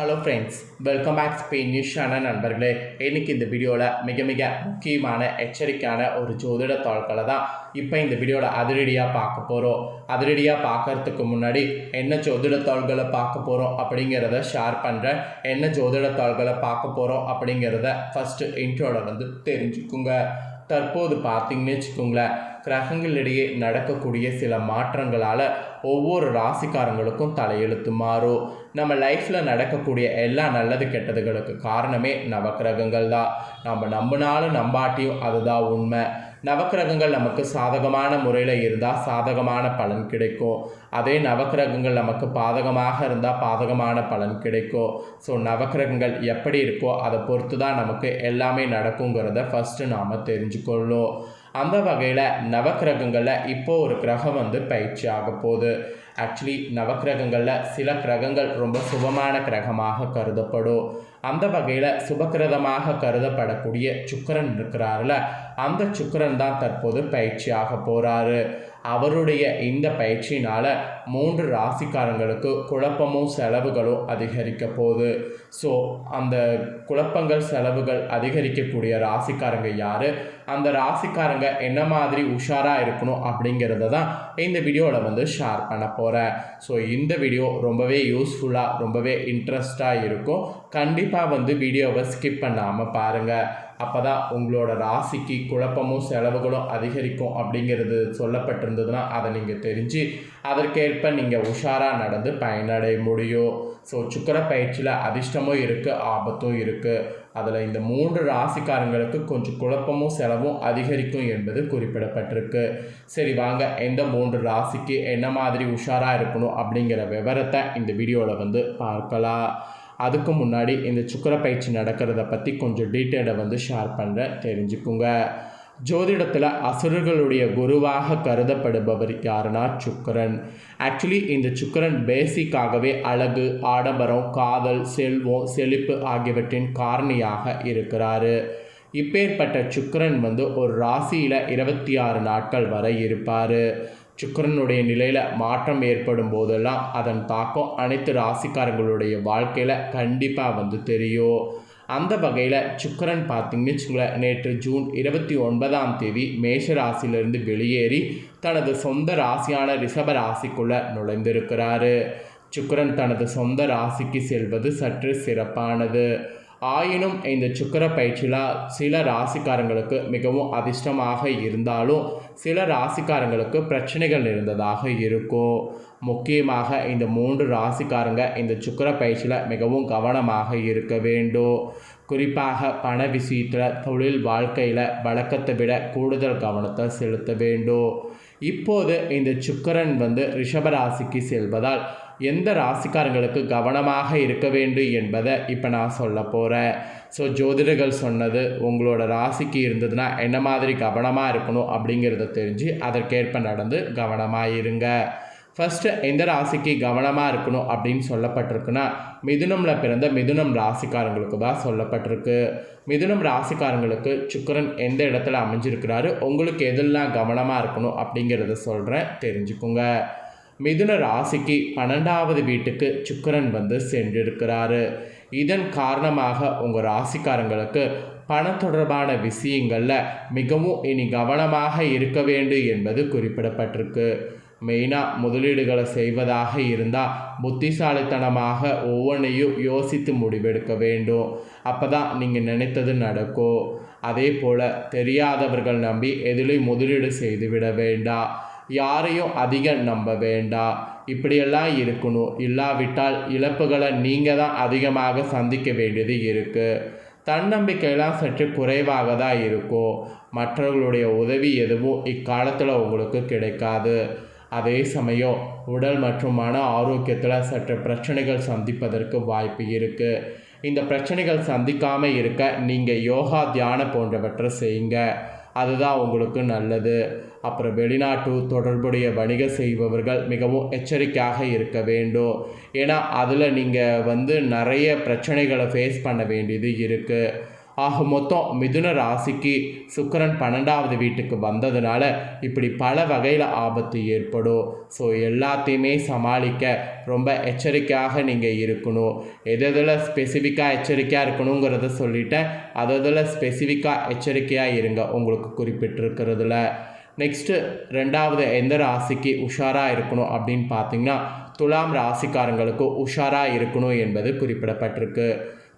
Hello friends welcome back Spain நியூஸான நண்பர்களே. இன்றைக்கி இந்த வீடியோவில் மிக மிக முக்கியமான எச்சரிக்கையான ஒரு ஜோதிட தாள்களை தான் இப்போ இந்த வீடியோவில் அதிரடியாக பார்க்க போகிறோம் அதிரடியாக பார்க்கறதுக்கு முன்னாடி என்ன ஜோதிட தாள்களை பார்க்க போகிறோம் அப்படிங்கிறத ஷேர் பண்ணுறேன் என்ன ஜோதிட தாள்களை பார்க்க போகிறோம் அப்படிங்கிறத ஃபஸ்ட்டு இன்ட்ரோவில் வந்து தெரிஞ்சுக்குங்க. தற்போது பார்த்தீங்கன்னு வச்சுக்கோங்களேன் கிரகங்களிடையே நடக்கக்கூடிய சில மாற்றங்களால் ஒவ்வொரு ராசிக்காரங்களுக்கும் தலையெழுத்து மாறும். நம்ம லைஃப்பில் நடக்கக்கூடிய எல்லா நல்லது கெட்டதுகளுக்கு காரணமே நவக்கிரகங்கள் தான். நம்ம நம்பினாலும் நம்பாட்டியும் அதுதான் உண்மை. நவக்கிரகங்கள் நமக்கு சாதகமான முறையில் இருந்தால் சாதகமான பலன் கிடைக்கும். அதே நவக்கிரகங்கள் நமக்கு பாதகமாக இருந்தால் பாதகமான பலன் கிடைக்கும். ஸோ நவக்கிரகங்கள் எப்படி இருக்கோ அதை பொறுத்து தான் நமக்கு எல்லாமே நடக்குங்கிறத ஃபஸ்ட்டு நாம் தெரிஞ்சுக்கொள்ளும். அந்த வகையில் நவக்கிரகங்களில் இப்போ ஒரு கிரகம் வந்து பயிற்சி ஆக போகுது. ஆக்சுவலி நவக்கிரகங்களில் சில கிரகங்கள் ரொம்ப சுபமான கிரகமாக கருதப்படும். அந்த வகையில் சுபகிரதமாக கருதப்படக்கூடிய சுக்கரன் இருக்கிறாருல அந்த சுக்கரன் தான் தற்போது பயிற்சியாக போகிறாரு அவருடைய இந்த பயிற்சினால் மூன்று ராசிக்காரங்களுக்கு குழப்பமும் செலவுகளும் அதிகரிக்க போகுது. ஸோ அந்த குழப்பங்கள் செலவுகள் அதிகரிக்கக்கூடிய ராசிக்காரங்க யார்? அந்த ராசிக்காரங்க என்ன மாதிரி உஷாராக இருக்கணும் அப்படிங்கிறத தான் இந்த வீடியோவில் வந்து ஷேர் பண்ண போகிறேன் ஸோ இந்த வீடியோ ரொம்பவே யூஸ்ஃபுல்லாக ரொம்பவே இன்ட்ரெஸ்டாக இருக்கும். கண்டிப்பாக வந்து வீடியோவை ஸ்கிப் பண்ணாமல் பாருங்கள் அப்போ தான் உங்களோட ராசிக்கு குழப்பமும் செலவுகளும் அதிகரிக்கும் அப்படிங்கிறது சொல்லப்பட்டிருந்ததுன்னா அதை நீங்கள் தெரிஞ்சு அதற்கேற்ப நீங்கள் உஷாராக நடந்து பயனடைய முடியும். ஸோ சுக்கர பயிற்சியில் அதிர்ஷ்டமும் இருக்குது ஆபத்தும் இருக்குது அதில் இந்த மூன்று ராசிக்காரங்களுக்கு கொஞ்சம் குழப்பமும் செலவும் அதிகரிக்கும் என்பது குறிப்பிடப்பட்டிருக்கு. சரி வாங்க எந்த மூன்று ராசிக்கு என்ன மாதிரி உஷாராக இருக்கணும் அப்படிங்கிற விவரத்தை இந்த வீடியோவில் வந்து பார்க்கலாம். அதுக்கு முன்னாடி இந்த சுக்கர பயிற்சி நடக்கிறத பற்றி கொஞ்சம் டீட்டெயிலை வந்து ஷேர் பண்ணுற தெரிஞ்சுக்குங்க. ஜோதிடத்தில் அசுரர்களுடைய குருவாக கருதப்படுபவர் யாருன்னா சுக்கரன். ஆக்சுவலி இந்த சுக்கரன் பேசிக்காகவே அழகு ஆடம்பரம் காதல் செல்வம் செழிப்பு ஆகியவற்றின் காரணியாக இருக்கிறாரு. இப்பேற்பட்ட சுக்கரன் வந்து ஒரு ராசியில் இருபத்தி ஆறு நாட்கள் வரை இருப்பார். சுக்கரனுடைய நிலையில் மாற்றம் ஏற்படும் போதெல்லாம் அதன் தாக்கம் அனைத்து ராசிக்காரங்களுடைய வாழ்க்கையில் கண்டிப்பாக வந்து தெரியும். அந்த வகையில் சுக்கரன் பார்த்திங்கன்னு வச்சுங்களேன் நேற்று ஜூன் இருபத்தி ஒன்பதாம் தேதி மேஷ ராசியிலிருந்து வெளியேறி தனது சொந்த ராசியான ரிஷப ராசிக்குள்ளே நுழைந்திருக்கிறாரு. சுக்கரன் தனது சொந்த ராசிக்கு செல்வது சற்று சிறப்பானது. ஆயினும் இந்த சுக்கர பயிற்சியில் சில ராசிக்காரங்களுக்கு மிகவும் அதிர்ஷ்டமாக இருந்தாலும் சில ராசிக்காரங்களுக்கு பிரச்சனைகள் இருந்ததாக இருக்கும். முக்கியமாக இந்த மூன்று ராசிக்காரங்க இந்த சுக்கர பயிற்சியில் மிகவும் கவனமாக இருக்க வேண்டும். குறிப்பாக பண விஷயத்தில் தொழில் வாழ்க்கையில் வழக்கத்தை விட கூடுதல் கவனத்தை செலுத்த வேண்டும். இப்போது இந்த சுக்கரன் வந்து ரிஷபராசிக்கு செல்வதால் எந்த ராசிக்காரங்களுக்கு கவனமாக இருக்க வேண்டும் என்பதை இப்போ நான் சொல்ல போகிறேன் ஸோ ஜோதிடர்கள் சொன்னது உங்களோட ராசிக்கு இருந்ததுன்னா என்ன மாதிரி கவனமாக இருக்கணும் அப்படிங்கிறத தெரிஞ்சு அதற்கேற்ப நடந்து கவனமாக இருங்க. ஃபஸ்ட்டு எந்த ராசிக்கு கவனமாக இருக்கணும் அப்படின்னு சொல்லப்பட்டிருக்குன்னா மிதுனமில் பிறந்த மிதுனம் ராசிக்காரங்களுக்கு தான் சொல்லப்பட்டிருக்கு. மிதுனம் ராசிக்காரங்களுக்கு சுக்கரன் எந்த இடத்துல அமைஞ்சிருக்கிறாரு உங்களுக்கு எதெல்லாம் கவனமாக இருக்கணும் அப்படிங்கிறத சொல்கிறேன் தெரிஞ்சுக்குங்க. மிதுன ராசிக்கு பன்னெண்டாவது வீட்டுக்கு சுக்கரன் வந்து சென்றிருக்கிறாரு. இதன் காரணமாக உங்கள் ராசிக்காரங்களுக்கு பண தொடர்பான விஷயங்களில் மிகவும் இனி கவனமாக இருக்க வேண்டும் என்பது குறிப்பிடப்பட்டிருக்கு. மெயினாக முதலீடுகளை செய்வதாக இருந்தால் புத்திசாலித்தனமாக ஒவ்வொன்றையும் யோசித்து முடிவெடுக்க வேண்டும். அப்போ தான் நீங்கள் நினைத்தது நடக்கும். அதே போல் தெரியாதவர்கள் நம்பி எதிலையும் முதலீடு செய்து விட வேண்டாம். யாரையும் அதிகம் நம்ப வேண்டாம் இப்படியெல்லாம் இருக்கணும். இல்லாவிட்டால் இழப்புகளை நீங்கள் தான் அதிகமாக சந்திக்க வேண்டியது இருக்குது தன்னம்பிக்கையெல்லாம் சற்று குறைவாக தான் இருக்கும். மற்றவர்களுடைய உதவி எதுவும் இக்காலத்தில் உங்களுக்கு கிடைக்காது. அதே சமயம் உடல் மற்றும் மன ஆரோக்கியத்தில் சற்று பிரச்சனைகள் சந்திப்பதற்கு வாய்ப்பு இருக்குது இந்த பிரச்சனைகள் சந்திக்காமல் இருக்க நீங்கள் யோகா தியானம் போன்றவற்றை செய்யுங்க. அதுதான் உங்களுக்கு நல்லது. அப்புறம் வெளிநாட்டு தொடர்புடைய வணிக செய்பவர்கள் மிகவும் எச்சரிக்கையாக இருக்க வேண்டும். ஏன்னா அதில் நீங்கள் வந்து நிறைய பிரச்சனைகளை ஃபேஸ் பண்ண வேண்டியது இருக்குது ஆக மொத்தம் மிதுன ராசிக்கு சுக்கரன் பன்னெண்டாவது வீட்டுக்கு வந்ததுனால இப்படி பல வகையில் ஆபத்து ஏற்படும். ஸோ எல்லாத்தையுமே சமாளிக்க ரொம்ப எச்சரிக்கையாக நீங்கள் இருக்கணும். எது எதில் ஸ்பெசிஃபிக்காக எச்சரிக்கையாக இருக்கணுங்கிறத சொல்லிட்டேன். அததில் அதில் ஸ்பெசிஃபிக்காக எச்சரிக்கையாக இருங்க உங்களுக்கு குறிப்பிட்டிருக்கிறதுல. நெக்ஸ்ட்டு ரெண்டாவது எந்த ராசிக்கு உஷாராக இருக்கணும் அப்படின்னு பார்த்தீங்கன்னா துலாம் ராசிக்காரங்களுக்கு உஷாராக இருக்கணும் என்பது குறிப்பிடப்பட்டிருக்கு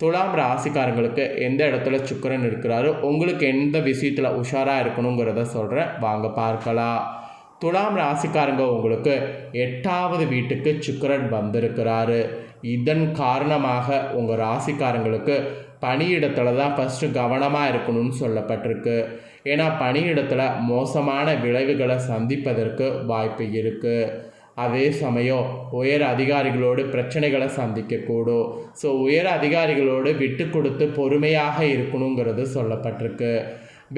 துலாம் ராசிக்காரங்களுக்கு எந்த இடத்துல சுக்கரன் இருக்கிறாரோ உங்களுக்கு எந்த விஷயத்தில் உஷாராக இருக்கணுங்கிறத சொல்கிறேன் வாங்க பார்க்கலாம் துலாம் ராசிக்காரங்க உங்களுக்கு எட்டாவது வீட்டுக்கு சுக்கரன் வந்திருக்கிறாரு இதன் காரணமாக உங்கள் ராசிக்காரங்களுக்கு பணியிடத்தில் தான் ஃபஸ்ட்டு கவனமாக இருக்கணும்னு சொல்லப்பட்டிருக்கு ஏன்னா பணியிடத்தில் மோசமான விளைவுகளை சந்திப்பதற்கு வாய்ப்பு இருக்குது அதே சமயம் உயர் அதிகாரிகளோடு பிரச்சனைகளை சந்திக்கக்கூடும். ஸோ உயர் அதிகாரிகளோடு விட்டு கொடுத்து பொறுமையாக இருக்கணுங்கிறது சொல்லப்பட்டிருக்கு.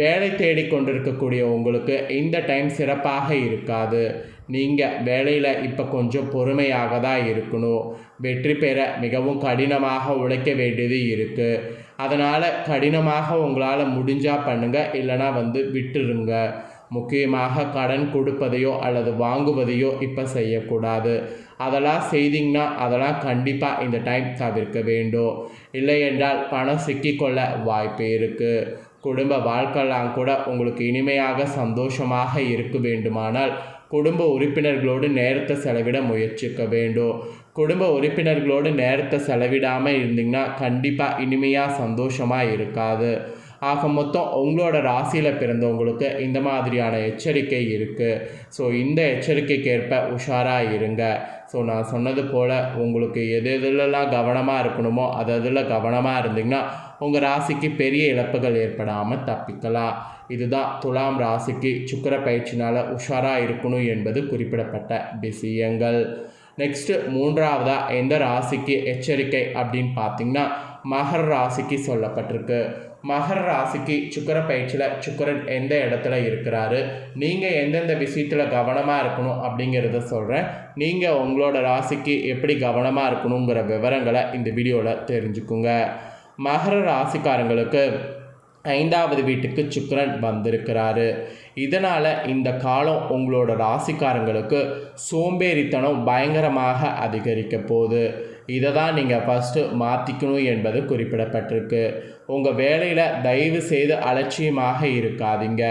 வேலை தேடி கொண்டிருக்கக்கூடிய உங்களுக்கு இந்த டைம் சிறப்பாக இருக்காது. நீங்கள் வேலையில் இப்போ கொஞ்சம் பொறுமையாக தான் இருக்கணும். வெற்றி பெற மிகவும் கடினமாக உழைக்க வேண்டியது இருக்குது அதனால் கடினமாக உங்களால் முடிஞ்சால் பண்ணுங்கள் இல்லைனா வந்து விட்டுருங்க. முக்கியமாக கடன் கொடுப்பதையோ அல்லது வாங்குவதையோ இப்போ செய்யக்கூடாது. அதெல்லாம் செய்தீங்கன்னா அதெல்லாம் கண்டிப்பாக இந்த டைம் தவிர்க்க வேண்டும். இல்லை என்றால் பணம் சிக்கிக்கொள்ள வாய்ப்பு இருக்குது குடும்ப வாழ்க்கையெல்லாம் கூட உங்களுக்கு இனிமையாக சந்தோஷமாக இருக்க வேண்டுமானால் குடும்ப உறுப்பினர்களோடு நேரத்தை செலவிட முயற்சிக்க வேண்டும். குடும்ப உறுப்பினர்களோடு நேரத்தை செலவிடாமல் இருந்தீங்கன்னா கண்டிப்பாக இனிமையாக சந்தோஷமாக இருக்காது. ஆக மொத்தம் உங்களோட ராசியில் பிறந்தவங்களுக்கு இந்த மாதிரியான எச்சரிக்கை இருக்குது ஸோ இந்த எச்சரிக்கைக்கேற்ப உஷாராக இருங்க. ஸோ நான் சொன்னது போல் உங்களுக்கு எது எதுலலாம் கவனமாக இருக்கணுமோ அது அதில் கவனமாக இருந்தீங்கன்னா உங்கள் ராசிக்கு பெரிய இழப்புகள் ஏற்படாமல் தப்பிக்கலாம். இதுதான் துலாம் ராசிக்கு சுக்கர பயிற்சினால் உஷாராக இருக்கணும் என்பது குறிப்பிடப்பட்ட விஷயங்கள். நெக்ஸ்ட்டு மூன்றாவதாக எந்த ராசிக்கு எச்சரிக்கை அப்படின்னு பார்த்தீங்கன்னா மகர ராசிக்கு சொல்லப்பட்டிருக்கு. மகர ராசிக்கு சுக்கர பயிற்சியில் சுக்கரன் எந்த இடத்துல இருக்கிறாரு? நீங்கள் எந்தெந்த விஷயத்தில் கவனமாக இருக்கணும் அப்படிங்கிறத சொல்கிறேன் நீங்கள் உங்களோட ராசிக்கு எப்படி கவனமாக இருக்கணுங்கிற விவரங்களை இந்த வீடியோவில் தெரிஞ்சுக்குங்க. மகர ராசிக்காரங்களுக்கு ஐந்தாவது வீட்டுக்கு சுக்கரன் வந்திருக்கிறாரு. இதனால் இந்த காலம் உங்களோட ராசிக்காரங்களுக்கு சோம்பேறித்தனம் பயங்கரமாக அதிகரிக்க போகுது. இதை தான் நீங்கள் ஃபஸ்ட்டு மாற்றிக்கணும் என்பது குறிப்பிடப்பட்டிருக்கு. உங்கள் வேலையில் தயவு செய்து அலட்சியமாக இருக்காதீங்க.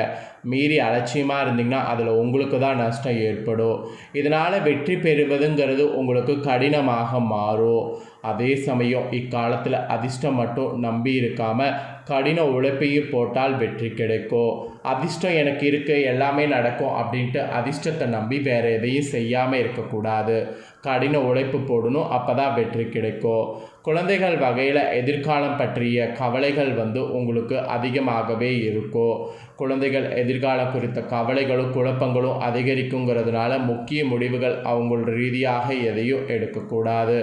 மீறி அலட்சியமாக இருந்தீங்கன்னா அதில் உங்களுக்கு தான் நஷ்டம் ஏற்படும். இதனால் வெற்றி பெறுவதுங்கிறது உங்களுக்கு கடினமாக மாறும். அதே சமயம் இக்காலத்தில் அதிர்ஷ்டம் மட்டும் நம்பி இருக்காமல் கடின உழைப்பையும் போட்டால் வெற்றி கிடைக்கும். அதிர்ஷ்டம் எனக்கு இருக்குது எல்லாமே நடக்கும் அப்படின்ட்டு அதிர்ஷ்டத்தை நம்பி வேறு எதையும் செய்யாமல் இருக்கக்கூடாது. கடின உழைப்பு போடணும் அப்போ தான் வெற்றி கிடைக்கும். குழந்தைகள் வகையில் எதிர்காலம் பற்றிய கவலைகள் வந்து உங்களுக்கு அதிகமாகவே இருக்கும். குழந்தைகள் எதிர்காலம் குறித்த கவலைகளும் குழப்பங்களும் அதிகரிக்குங்கிறதுனால முக்கிய முடிவுகள் அவங்களோட ரீதியாக எதையும் எடுக்கக்கூடாது.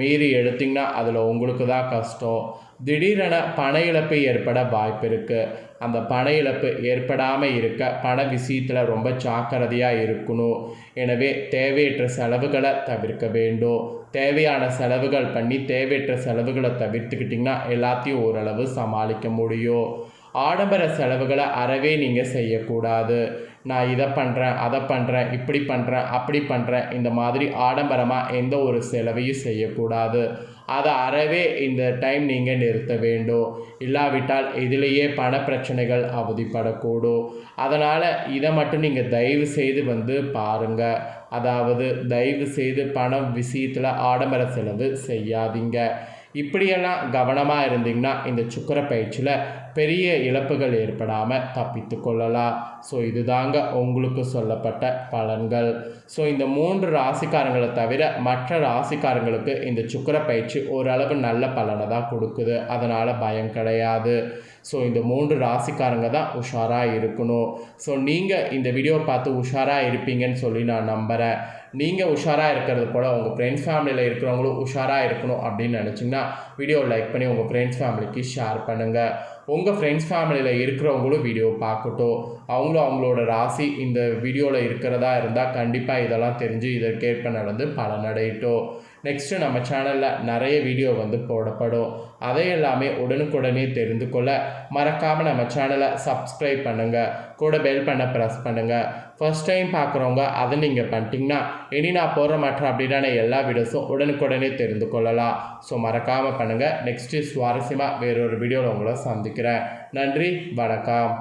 மீறி எடுத்திங்கன்னா அதில் உங்களுக்கு தான் கஷ்டம். திடீரென பண இழப்பு ஏற்பட வாய்ப்பு இருக்குது அந்த பண இழப்பு ஏற்படாமல் இருக்க பண விஷயத்தில் ரொம்ப ஜாக்கிரதையாக இருக்கணும். எனவே தேவையற்ற செலவுகளை தவிர்க்க வேண்டும். தேவையான செலவுகள் பண்ணி தேவையற்ற செலவுகளை தவிர்த்துக்கிட்டிங்கன்னா எல்லாத்தையும் ஓரளவு சமாளிக்க முடியும். ஆடம்பர செலவுகளை அறவே நீங்கள் செய்யக்கூடாது. நான் இதை பண்ணுறேன் அதை பண்ணுறேன் இப்படி பண்ணுறேன் அப்படி பண்ணுறேன் இந்த மாதிரி ஆடம்பரமாக எந்த ஒரு செலவையும் செய்யக்கூடாது. அதை அறவே இந்த டைம் நீங்கள் நிறுத்த வேண்டும். இல்லாவிட்டால் இதிலேயே பண பிரச்சனைகள் அவதிப்படக்கூடும். அதனால் இதை மட்டும் நீங்கள் தயவு செய்து வந்து பாருங்கள் அதாவது தயவு செய்து பணம் விஷயத்தில் ஆடம்பர செலவு செய்யாதீங்க. இப்படியெல்லாம் கவனமாக இருந்தீங்கன்னா இந்த சுக்கர பயிற்சியில் பெரிய இழப்புகள் ஏற்படாமல் தப்பித்து கொள்ளலாம். ஸோ இதுதாங்க உங்களுக்கு சொல்லப்பட்ட பலன்கள். ஸோ இந்த மூன்று ராசிக்காரங்களை தவிர மற்ற ராசிக்காரங்களுக்கு இந்த சுக்கர பயிற்சி ஓரளவு நல்ல பலனை தான் கொடுக்குது. அதனால் பயம் கிடையாது. ஸோ இந்த மூன்று ராசிக்காரங்க தான் உஷாராக இருக்கணும். ஸோ நீங்கள் இந்த வீடியோ பார்த்து உஷாராக இருப்பீங்கன்னு சொல்லி நான் நம்புகிறேன் நீங்கள் உஷாராக இருக்கிறது போல் உங்கள் ஃப்ரெண்ட்ஸ் ஃபேமிலியில் இருக்கிறவங்களும் உஷாராக இருக்கணும் அப்படின்னு நினச்சிங்கன்னா வீடியோ லைக் பண்ணி உங்கள் ஃப்ரெண்ட்ஸ் ஃபேமிலிக்கு ஷேர் பண்ணுங்கள் உங்கள் ஃப்ரெண்ட்ஸ் ஃபேமிலியில் இருக்கிறவங்களும் வீடியோ பார்க்கட்டும். அவங்களும் அவங்களோட ராசி இந்த வீடியோவில் இருக்கிறதா இருந்தால் கண்டிப்பாக இதெல்லாம் தெரிஞ்சு இதற்கேற்ப நடந்து பலனடையட்டும். நெக்ஸ்ட்டு நம்ம சேனலில் நிறைய வீடியோ வந்து போடப்படும். அதை எல்லாமே உடனுக்குடனே தெரிந்து கொள்ள மறக்காமல் நம்ம சேனலை சப்ஸ்கிரைப் பண்ணுங்கள் கூட பெல் பண்ண ப்ரெஸ் பண்ணுங்கள் ஃபர்ஸ்ட் டைம் பார்க்குறவங்க அதை நீங்கள் பண்ணிட்டீங்கன்னா இனி நான் போடுற மற்ற அப்படின்னா எல்லா வீடியோஸும் உடனுக்குடனே தெரிந்து கொள்ளலாம். ஸோ மறக்காமல் பண்ணுங்கள் நெக்ஸ்ட்டு சுவாரஸ்யமாக வேறொரு வீடியோவில் உங்களை சந்திக்கிறேன். நன்றி வணக்கம்.